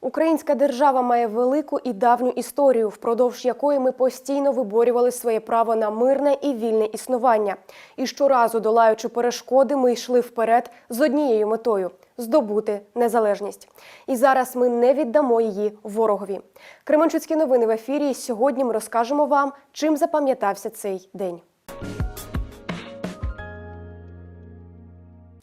Українська держава має велику і давню історію, впродовж якої ми постійно виборювали своє право на мирне і вільне існування. І щоразу, долаючи перешкоди, ми йшли вперед з однією метою здобути незалежність. І зараз ми не віддамо її ворогові. Кременчуцькі новини в ефірі. Сьогодні ми розкажемо вам, чим запам'ятався цей день.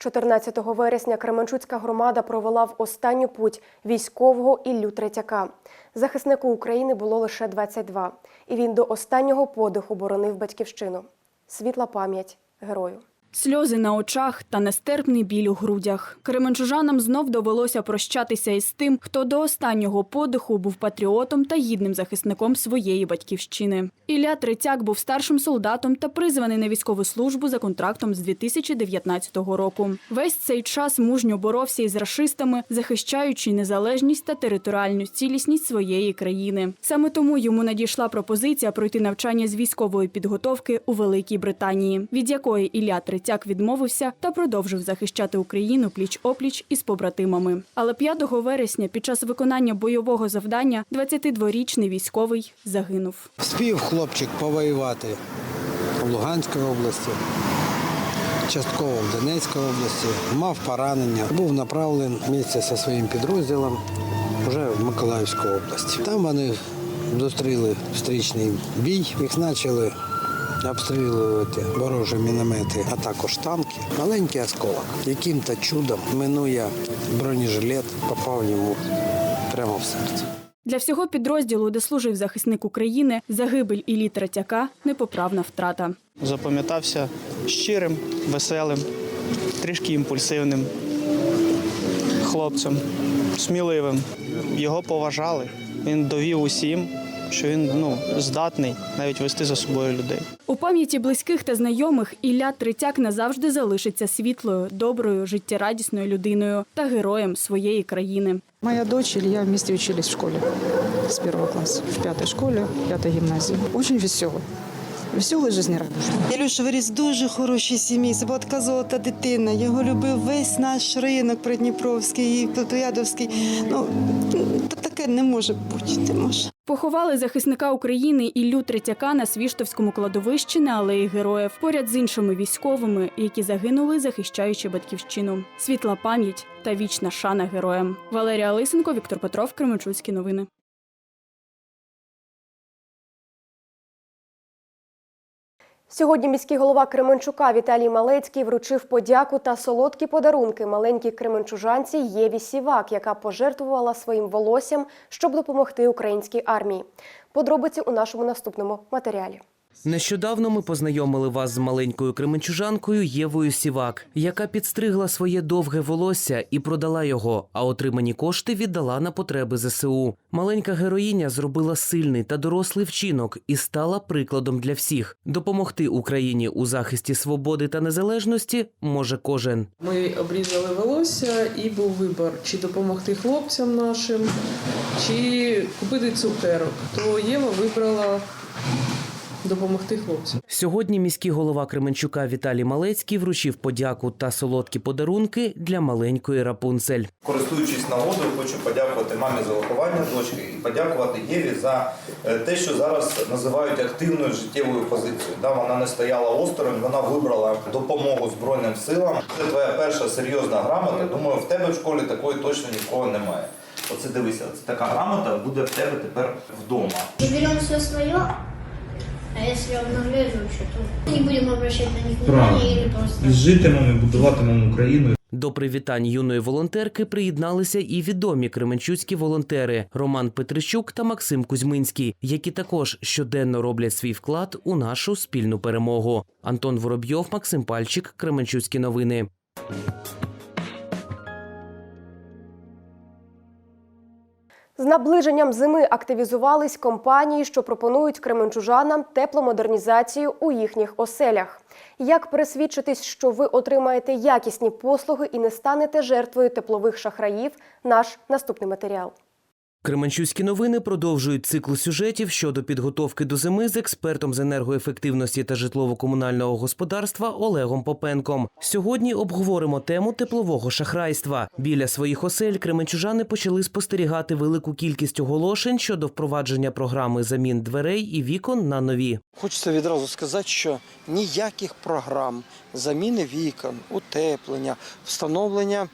14 вересня Кременчуцька громада провела в останню путь військового Іллю Третяка. Захиснику України було лише 22, і він до останнього подиху боронив батьківщину. Світла пам'ять герою. Сльози на очах та нестерпний біль у грудях. Кременчужанам знов довелося прощатися із тим, хто до останнього подиху був патріотом та гідним захисником своєї батьківщини. Ілля Третяк був старшим солдатом та призваний на військову службу за контрактом з 2019 року. Весь цей час мужньо боровся із рашистами, захищаючи незалежність та територіальну цілісність своєї країни. Саме тому йому надійшла пропозиція пройти навчання з військової підготовки у Великій Британії, від якої Ілля Третяк відмовився та продовжив захищати Україну пліч опліч із побратимами. Але 5 вересня, під час виконання бойового завдання, 22-річний військовий загинув. Спів хлопчик повоювати в Луганській області, частково в Донецькій області, мав поранення, був направлений місце зі своїм підрозділом вже в Миколаївську область. Там вони зустріли встрічний бій, їх почали обстрілювати ворожі міномети, а також танки. Маленький осколок. Яким-то чудом минує бронежилет, попав йому прямо в серце. Для всього підрозділу, де служив захисник України, загибель Іллі Третяка – непоправна втрата. Запам'ятався щирим, веселим, трішки імпульсивним хлопцем, сміливим. Його поважали. Він довів усім, що він ну, здатний навіть вести за собою людей. У пам'яті близьких та знайомих Ілля Третяк назавжди залишиться світлою, доброю, життєрадісною людиною та героєм своєї країни. Моя дочь и Илья вместе учились в школе с первого класса, в пятой школе, пятой гимназии. Очень веселый. Веселый, жизнерадостный. Ілюша виріс в дуже хорошій сім'ї. Це була така золота дитина. Його любив весь наш ринок Придніпровський, і Петрядовський. Ну та таке не може бути. Не може. Поховали захисника України Іллю Третяка на Свіштовському кладовищі на алеї героїв поряд з іншими військовими, які загинули, захищаючи батьківщину. Світла пам'ять та вічна шана героям. Валерія Лисенко, Віктор Петров, Кременчуцькі новини. Сьогодні міський голова Кременчука Віталій Малецький вручив подяку та солодкі подарунки маленькій кременчужанці Єві Сівак, яка пожертвувала своїм волоссям, щоб допомогти українській армії. Подробиці у нашому наступному матеріалі. Нещодавно ми познайомили вас з маленькою кременчужанкою Євою Сівак, яка підстригла своє довге волосся і продала його, а отримані кошти віддала на потреби ЗСУ. Маленька героїня зробила сильний та дорослий вчинок і стала прикладом для всіх. Допомогти Україні у захисті свободи та незалежності може кожен. Ми обрізали волосся і був вибір, чи допомогти хлопцям нашим, чи купити цукерок. То Єва вибрала допомогти хлопцям. Сьогодні міський голова Кременчука Віталій Малецький вручив подяку та солодкі подарунки для маленької Рапунцель. Користуючись нагодою, хочу подякувати мамі за виховання дочки і подякувати Єві за е, те, що зараз називають активною життєвою позицією. Да, вона не стояла осторонь, вона вибрала допомогу Збройним силам. Це твоя перша серйозна грамота. Думаю, в тебе в школі такої точно нікого немає. Оце дивися, це така грамота буде в тебе тепер вдома. И берем все свое, а если обнаглеют вообще, то не будем обращать на них внимания или просто... житимемо, будуватимемо Україну. До привітань юної волонтерки приєдналися і відомі кременчуцькі волонтери Роман Петрищук та Максим Кузьминський, які також щоденно роблять свій вклад у нашу спільну перемогу. Антон Воробйов, Максим Пальчик, Кременчуцькі новини. З наближенням зими активізувались компанії, що пропонують кременчужанам тепломодернізацію у їхніх оселях. Як пересвідчитись, що ви отримаєте якісні послуги і не станете жертвою теплових шахраїв? Наш наступний матеріал. Кременчуцькі новини продовжують цикл сюжетів щодо підготовки до зими з експертом з енергоефективності та житлово-комунального господарства Олегом Попенком. Сьогодні обговоримо тему теплового шахрайства. Біля своїх осель кременчужани почали спостерігати велику кількість оголошень щодо впровадження програми замін дверей і вікон на нові. Хочеться відразу сказати, що ніяких програм заміни вікон, утеплення, встановлення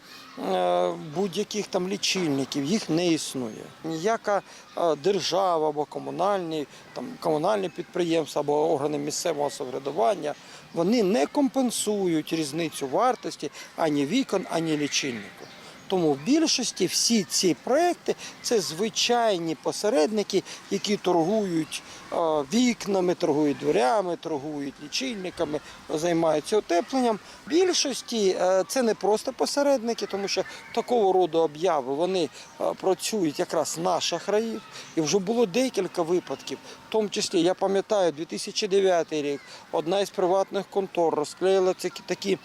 е, будь-яких там лічильників їх не існує. Ніяка е, держава або комунальні, там, комунальні підприємства або органи місцевого самоврядування вони не компенсують різницю вартості ані вікон, ані лічильнику. Тому в більшості всі ці проекти це звичайні посередники, які торгують е, вікнами, торгують дверями, торгують лічильниками, займаються утепленням. В більшості е, це не просто посередники, тому що такого роду обяви вони е, працюють якраз на шахраїв. І вже було декілька випадків. В тому числі, я пам'ятаю, 2009 рік одна із приватних контор розклеїла такі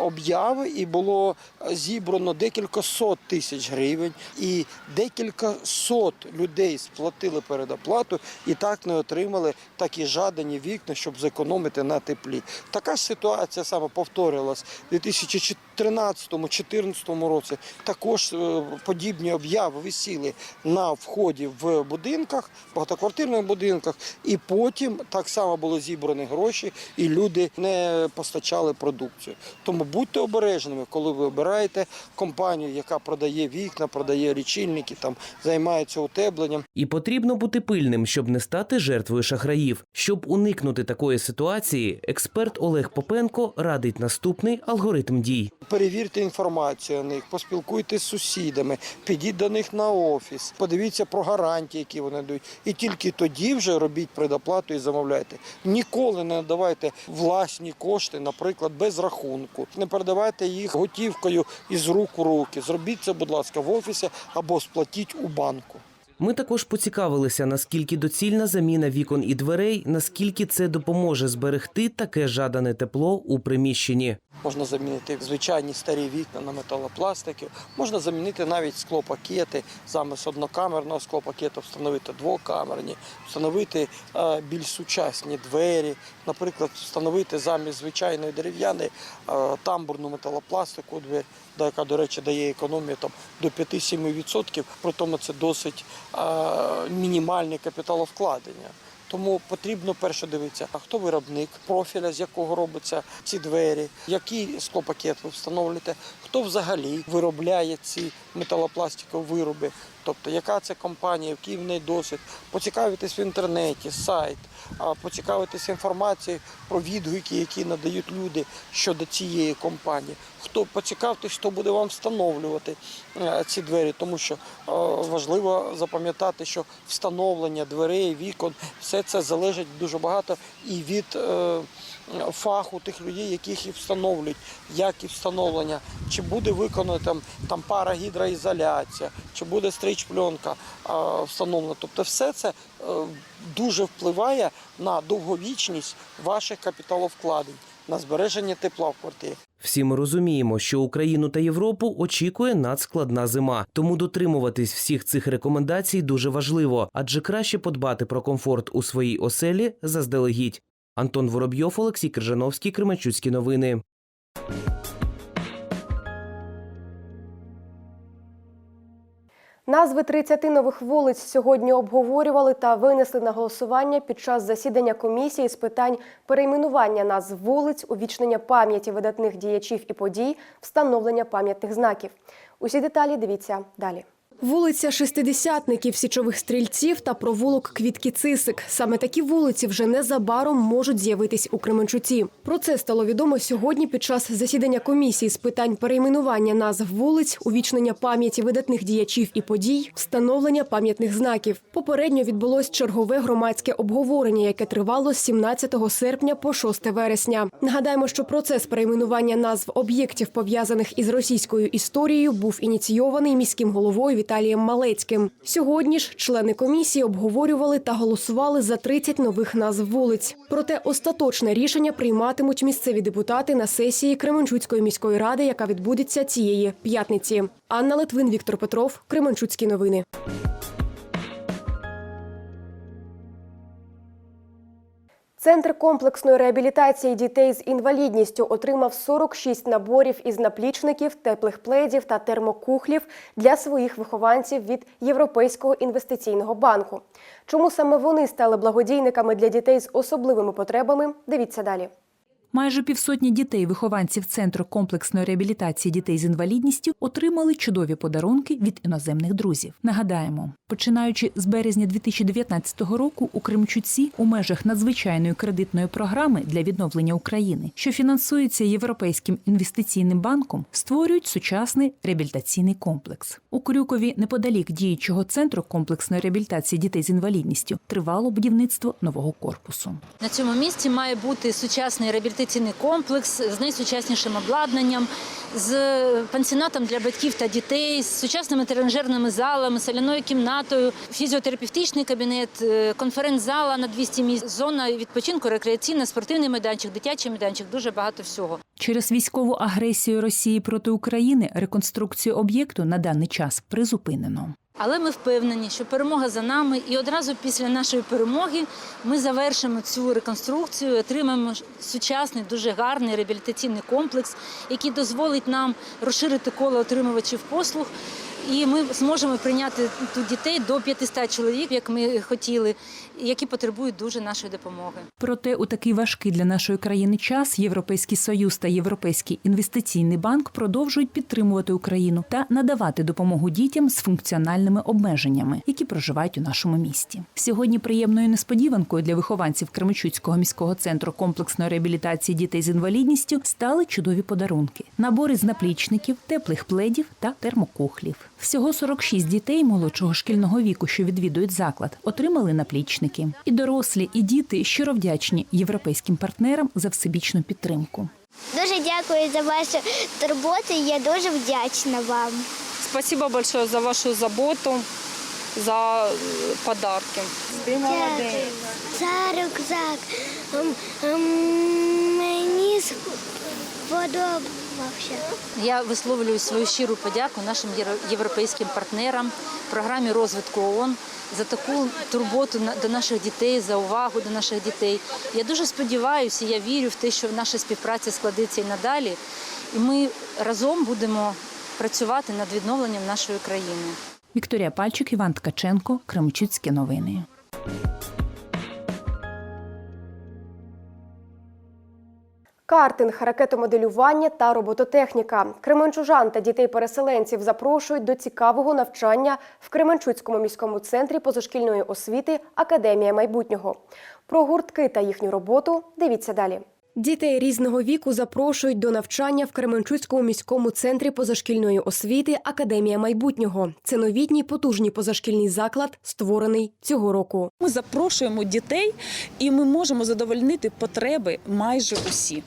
обяви, і було зібрано декілька кількасот тисяч гривень, і декілька сот людей сплатили передоплату і так не отримали такі жадані вікна, щоб зекономити на теплі. Така ж ситуація саме повторилась 2014 13-14 році також е, подібні об'яви висіли на вході в будинках, багатоквартирних будинках, і потім так само були зібрані гроші, і люди не постачали продукцію. Тому будьте обережними, коли ви обираєте компанію, яка продає вікна, продає лічильники, там займається утепленням. І потрібно бути пильним, щоб не стати жертвою шахраїв. Щоб уникнути такої ситуації, експерт Олег Попенко радить наступний алгоритм дій. Перевірте інформацію о них, поспілкуйтесь з сусідами, підіть до них на офіс, подивіться про гарантії, які вони дають. І тільки тоді вже робіть предоплату і замовляйте. Ніколи не надавайте власні кошти, наприклад, без рахунку. Не передавайте їх готівкою із рук у руки. Зробіть це, будь ласка, в офісі або сплатіть у банку. Ми також поцікавилися, наскільки доцільна заміна вікон і дверей, наскільки це допоможе зберегти таке жадане тепло у приміщенні. Можна замінити звичайні старі вікна на металопластики, можна замінити навіть склопакети, замість однокамерного склопакету встановити двокамерні, встановити е, більш сучасні двері, наприклад, встановити замість звичайної дерев'яної е, тамбурну металопластику двері, яка, до речі, дає економію там, до 5-7%, при тому це досить е, мінімальне капіталовкладення. Тому потрібно перше дивитися, а хто виробник, профіля, з якого робиться ці двері, який склопакет ви встановлюєте, хто взагалі виробляє ці металопластикові вироби, тобто яка це компанія, який в неї досвід, поцікавитись в інтернеті, сайт, поцікавитись інформацією про відгуки, які надають люди щодо цієї компанії. Хто поцікавтесь, хто буде вам встановлювати е, ці двері, тому що е, важливо запам'ятати, що встановлення дверей, вікон, все це залежить дуже багато і від е, фаху тих людей, яких їх встановлюють, як і встановлення, чи буде виконана там, там парагідроізоляція, чи буде стріч-пленка е, встановлена. Тобто все це е, дуже впливає на довговічність ваших капіталовкладень, на збереження тепла в квартирі. Всі ми розуміємо, що Україну та Європу очікує надскладна зима, тому дотримуватись всіх цих рекомендацій дуже важливо, адже краще подбати про комфорт у своїй оселі заздалегідь. Антон Воробйов, Олексій Крижановський, Кременчуцькі новини. Назви 30 нових вулиць сьогодні обговорювали та винесли на голосування під час засідання комісії з питань перейменування назв вулиць, увічнення пам'яті видатних діячів і подій, встановлення пам'ятних знаків. Усі деталі дивіться далі. Вулиця Шестидесятників, січових стрільців та провулок Квітки Цисик. Саме такі вулиці вже незабаром можуть з'явитись у Кременчуці. Про це стало відомо сьогодні під час засідання комісії з питань перейменування назв вулиць, увічнення пам'яті видатних діячів і подій, встановлення пам'ятних знаків. Попередньо відбулось чергове громадське обговорення, яке тривало з 17 серпня по 6 вересня. Нагадаємо, що процес перейменування назв об'єктів, пов'язаних із російською історією, був ініційований міським головою Віталієм Малецьким. Сьогодні ж члени комісії обговорювали та голосували за 30 нових назв вулиць. Проте остаточне рішення прийматимуть місцеві депутати на сесії Кременчуцької міської ради, яка відбудеться цієї п'ятниці. Анна Литвин, Віктор Петров, Кременчуцькі новини. Центр комплексної реабілітації дітей з інвалідністю отримав 46 наборів із наплічників, теплих пледів та термокухлів для своїх вихованців від Європейського інвестиційного банку. Чому саме вони стали благодійниками для дітей з особливими потребами? Дивіться далі. Майже півсотні дітей, вихованців Центру комплексної реабілітації дітей з інвалідністю, отримали чудові подарунки від іноземних друзів. Нагадаємо, починаючи з березня 2019 року у Кримчуці у межах надзвичайної кредитної програми для відновлення України, що фінансується Європейським інвестиційним банком, створюють сучасний реабілітаційний комплекс. У Крюкові, неподалік діючого центру комплексної реабілітації дітей з інвалідністю, тривало будівництво нового корпусу. На цьому місці має бути сучасний реабілітаційний комплекс з найсучаснішим обладнанням, з пансіонатом для батьків та дітей, з сучасними тренажерними залами, соляною кімнатою, фізіотерапевтичний кабінет, е, конференц-зала на 200 місць, зона відпочинку, рекреаційна, спортивний майданчик, дитячий майданчик, дуже багато всього. Через військову агресію Росії проти України реконструкцію об'єкту на даний час призупинено. Але ми впевнені, що перемога за нами, і одразу після нашої перемоги ми завершимо цю реконструкцію, отримаємо сучасний, дуже гарний реабілітаційний комплекс, який дозволить нам розширити коло отримувачів послуг. І ми зможемо прийняти тут дітей до 500 чоловік, як ми хотіли, які потребують дуже нашої допомоги. Проте у такий важкий для нашої країни час Європейський Союз та Європейський інвестиційний банк продовжують підтримувати Україну та надавати допомогу дітям з функціональними обмеженнями, які проживають у нашому місті. Сьогодні приємною несподіванкою для вихованців Кременчуцького міського центру комплексної реабілітації дітей з інвалідністю стали чудові подарунки: набори з наплічників, теплих пледів та термокухлів. Всього 46 дітей молодшого шкільного віку, що відвідують заклад, отримали наплічники. І дорослі, і діти щиро вдячні європейським партнерам за всебічну підтримку. Дуже дякую за вашу турботу. Я дуже вдячна вам. Спасибо большое за вашу заботу, за э, подарки. Дякую. За рюкзак. Мені сподобався. Я висловлюю свою щиру подяку нашим європейським партнерам, програмі розвитку ООН за таку турботу до наших дітей, за увагу до наших дітей. Я дуже сподіваюся, я вірю в те, що наша співпраця складеться і надалі, і ми разом будемо працювати над відновленням нашої країни. Вікторія Пальчик, Іван Ткаченко, Кременчуцькі новини. Картинг, ракетомоделювання та робототехніка. Кременчужан та дітей-переселенців запрошують до цікавого навчання в Кременчуцькому міському центрі позашкільної освіти Академія майбутнього. Про гуртки та їхню роботу дивіться далі. Дітей різного віку запрошують до навчання в Кременчуцькому міському центрі позашкільної освіти Академія майбутнього. Це новітній потужний позашкільний заклад, створений цього року. Ми запрошуємо дітей, і ми можемо задовольнити потреби майже усі.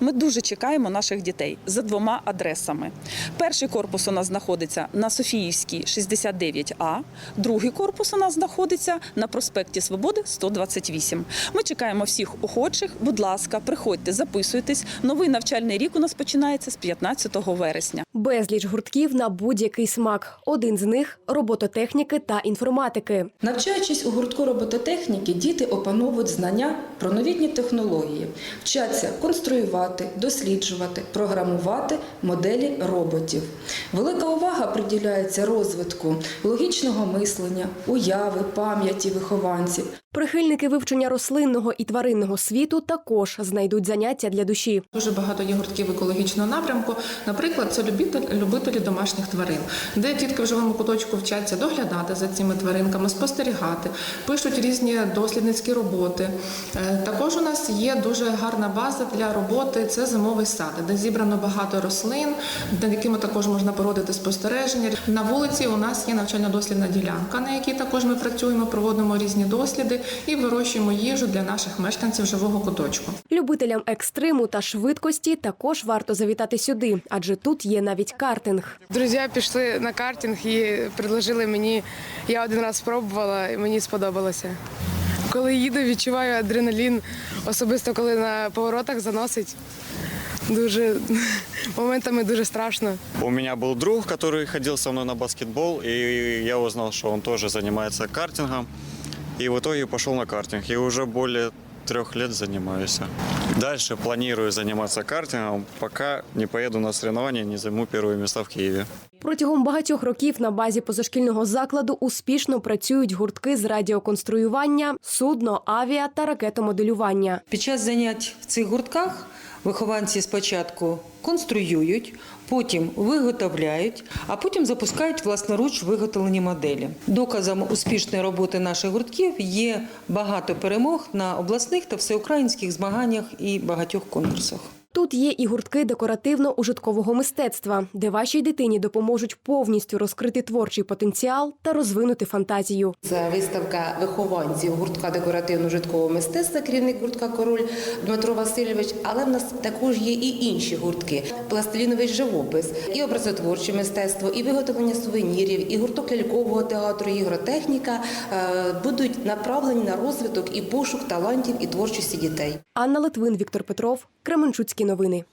Ми дуже чекаємо наших дітей за двома адресами. Перший корпус у нас знаходиться на Софіївській 69А, другий корпус у нас знаходиться на проспекті Свободи 128. Ми чекаємо всіх охочих. Будь ласка, приходьте, записуйтесь. Новий навчальний рік у нас починається з 15 вересня. Безліч гуртків на будь-який смак. Один з них робототехніки та інформатики. Навчаючись у гуртку робототехніки, діти опановують знання про новітні технології, вчаться конструювати, досліджувати, програмувати моделі роботів. Велика увага приділяється розвитку логічного мислення, уяви, пам'яті вихованців. Прихильники вивчення рослинного і тваринного світу також знайдуть заняття для душі. Дуже багато є гуртків екологічного напрямку. Наприклад, це любителі домашніх тварин, де дітки в живому куточку вчаться доглядати за цими тваринками, спостерігати, пишуть різні дослідницькі роботи. Е, Також у нас є дуже гарна база для роботи. Це зимовий сад, де зібрано багато рослин, над якими також можна проводити спостереження. На вулиці у нас є навчально-дослідна ділянка, на якій також ми працюємо, проводимо різні досліди і вирощуємо їжу для наших мешканців живого куточку. Любителям екстриму та швидкості також варто завітати сюди, адже тут є навіть картинг. Друзі пішли на картинг і предложили мені. Я один раз спробувала і мені сподобалося. Коли їду, відчуваю адреналін, особисто коли на поворотах заносить. Дуже моментами дуже страшно. У меня был друг, который ходил со мной на баскетбол, и я узнал, что он тоже занимается картингом. И в итоге пошел на картинг. И уже более трех лет занимаюсь. Дальше планирую заниматься картингом, пока не поеду на соревнования, не займу первые места в Киеве. Протягом багатьох років на базі позашкільного закладу успішно працюють гуртки з радіоконструювання, судно, авіа та ракетомоделювання. Під час занять в цих гуртках вихованці спочатку конструюють, потім виготовляють, а потім запускають власноруч виготовлені моделі. Доказом успішної роботи наших гуртків є багато перемог на обласних та всеукраїнських змаганнях і багатьох конкурсах. Тут є і гуртки декоративно-ужиткового мистецтва, де вашій дитині допоможуть повністю розкрити творчий потенціал та розвинути фантазію. Це виставка вихованців гуртка декоративно-житкового мистецтва, керівник гуртка Король Дмитро Васильович. Але в нас також є і інші гуртки: пластиліновий живопис, і образотворче мистецтво, і виготовлення сувенірів, і гурток лялькового театру, і ігротехніка е, будуть направлені на розвиток і пошук талантів і творчості дітей. Анна Литвин, Віктор Петров, Кременчуцькі новини.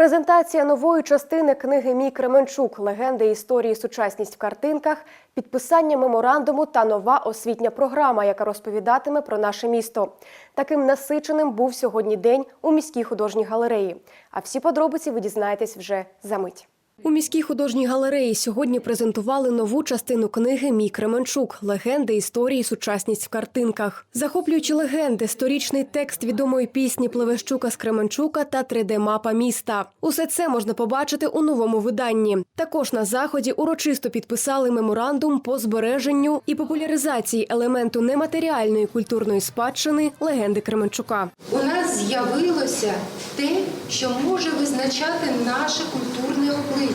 Презентація нової частини книги Мій Кременчук Легенди історії сучасність в картинках, підписання меморандуму та нова освітня програма, яка розповідатиме про наше місто. Таким насиченим був сьогодні день у міській художній галереї. А всі подробиці ви дізнаєтесь вже за мить. У міській художній галереї сьогодні презентували нову частину книги Мій Кременчук Легенди історії сучасність в картинках. Захоплюючи легенди, сторічний текст відомої пісні Плевещука з Кременчука та 3D-мапа міста. Усе це можна побачити у новому виданні. Також на заході урочисто підписали меморандум по збереженню і популяризації елементу нематеріальної культурної спадщини легенди Кременчука. У нас з'явилося те, що може визначати наше культурне обличчя,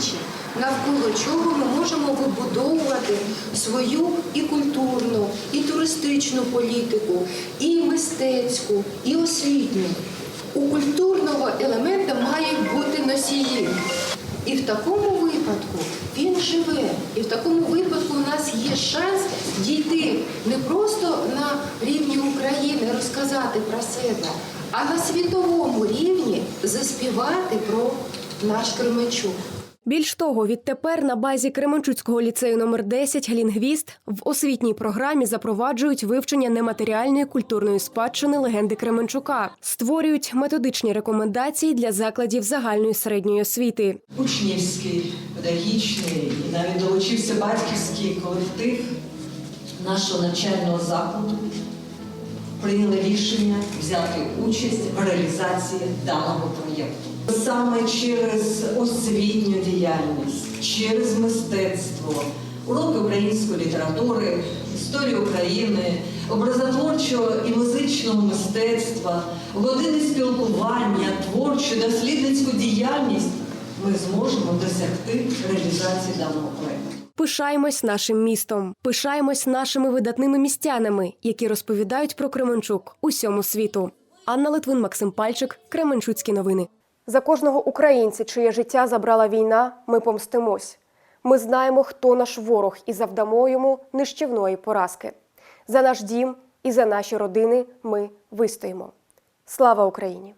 навколо чого ми можемо вибудовувати свою і культурну, і туристичну політику, і мистецьку, і освітню. У культурного елемента мають бути носії. І в такому випадку він живе. І в такому випадку у нас є шанс дійти не просто на рівні України, розказати про себе, а на світовому рівні заспівати про наш Кременчук. Більш того, відтепер на базі Кременчуцького ліцею номер 10 «Лінгвіст» в освітній програмі запроваджують вивчення нематеріальної культурної спадщини легенди Кременчука, створюють методичні рекомендації для закладів загальної середньої освіти. учнівський, педагогічний і навіть долучився батьківський колектив нашого навчального закладу. Прийняли рішення взяти участь в реалізації даного проєкту. Саме через освітню діяльність, через мистецтво, уроки української літератури, історії України, образотворчого і музичного мистецтва, години спілкування, творчу, дослідницьку діяльність ми зможемо досягти реалізації даного проєкту. Пишаємось нашим містом, пишаємось нашими видатними містянами, які розповідають про Кременчук усьому світу. Анна Литвин, Максим Пальчик, Кременчуцькі новини. За кожного українця, чиє життя забрала війна, ми помстимось. Ми знаємо, хто наш ворог, і завдамо йому нищівної поразки. За наш дім і за наші родини ми вистоїмо. Слава Україні!